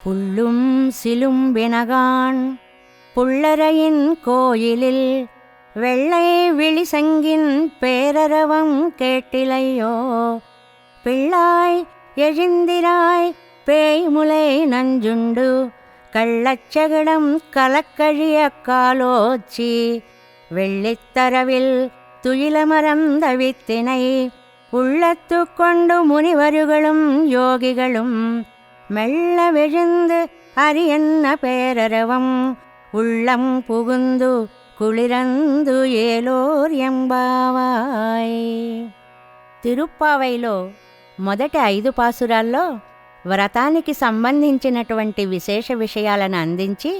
புள்ளும் சிலும்பினகான் புள்ளரையின் கோயிலில் வெள்ளை விழிசங்கின் பேரரவம் கேட்டிலையோ? பிள்ளாய் எழுந்திராய் பேய்முலை நஞ்சுண்டு கள்ளச்சகடம் கலக்கழிய காலோச்சி வெள்ளித்தரவில் துயிலமரந்த வித்தினை உள்ளத்து கொண்டு முனிவருகளும் யோகிகளும் மெல்ல விழுந்து அரியன்ன பேரரவம் உள்ளம் புகுந்து కుళిరందు ఏలోర్ ఎంబావాయ్ తిరుప్పావైలో మొదటి ఐదు పాసురాల్లో వ్రతానికి సంబంధించినటువంటి విశేష విషయాలను అందించి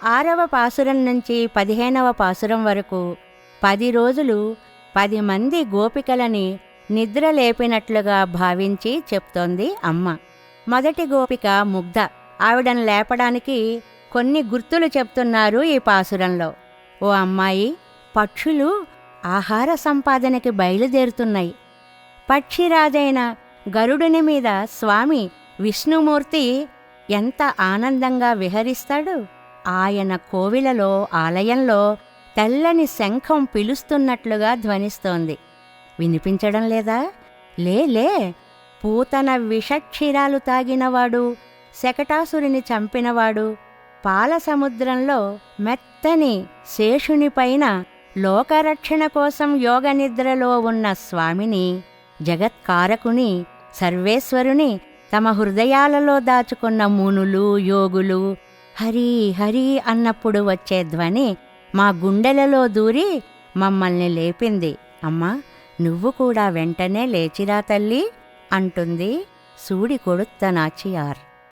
ఆరవ పాసురం నుంచి పదిహేనవ పాసురం వరకు పది రోజులు పది మంది గోపికలని నిద్ర లేపినట్లుగా భావించి చెప్తోంది అమ్మ మొదటి గోపిక ముగ్ధ. ఆవిడను లేపడానికి కొన్ని గుర్తులు చెప్తున్నారు ఈ పాసురంలో. ఓ అమ్మాయి పక్షులు ఆహార సంపాదనకి బయలుదేరుతున్నాయి. పక్షిరాజైన గరుడుని మీద స్వామి విష్ణుమూర్తి ఎంత ఆనందంగా విహరిస్తాడు. ఆయన కోవిలలో ఆలయంలో తెల్లని శంఖం పిలుస్తున్నట్లుగా ధ్వనిస్తోంది. వినిపించడం లేదా? లే లే పూతన విషక్షీరాలు తాగినవాడు శకటాసురిని చంపినవాడు పాల సముద్రంలో మెత్తని శేషునిపైన లోకరక్షణ కోసం యోగ నిద్రలో ఉన్న స్వామిని జగత్కారకుని సర్వేశ్వరుని తమ హృదయాలలో దాచుకున్న మునులు యోగులు హరి హరి అన్నప్పుడు వచ్చే ధ్వని మా గుండెలలో దూరి మమ్మల్ని లేపింది. అమ్మా నువ్వు కూడా వెంటనే లేచిరా తల్లి. అంటుంది సూడి కొడుత్త నాచియార్